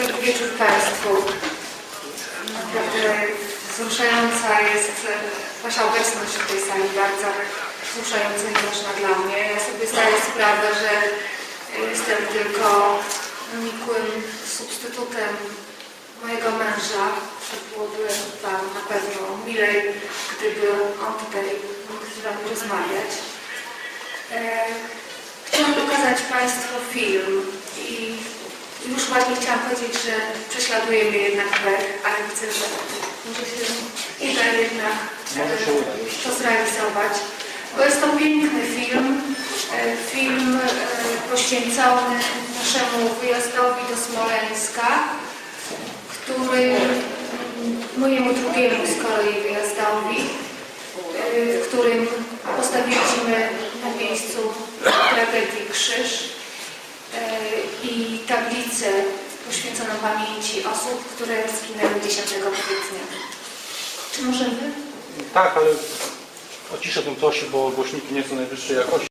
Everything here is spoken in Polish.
Państwu. Naprawdę wzruszająca jest e, Wasza obecność w tej sali, bardzo wzruszająca i ważna dla mnie. Ja sobie zdaję sprawę, że jestem tylko nikłym substytutem mojego męża, byłoby Wam na pewno milej, gdyby on tutaj mógł z Wami rozmawiać. E, Chciałam pokazać Państwu film i już ładnie chciałam powiedzieć, że prześladuje mnie jednak pech, ale widzę, że może się uda jednak to zrealizować. Bo jest to piękny film, e, film e, poświęcony naszemu wyjazdowi do Smoleńska, który mojemu drugiemu z kolei wyjazdowi, e, w którym postawiliśmy na miejscu tragedii krzyż i tablicę poświęconą pamięci osób, które zginęły 10 kwietnia. Czy możemy? Tak, ale ociszę ten prosił, bo głośniki nie są najwyższej jakości.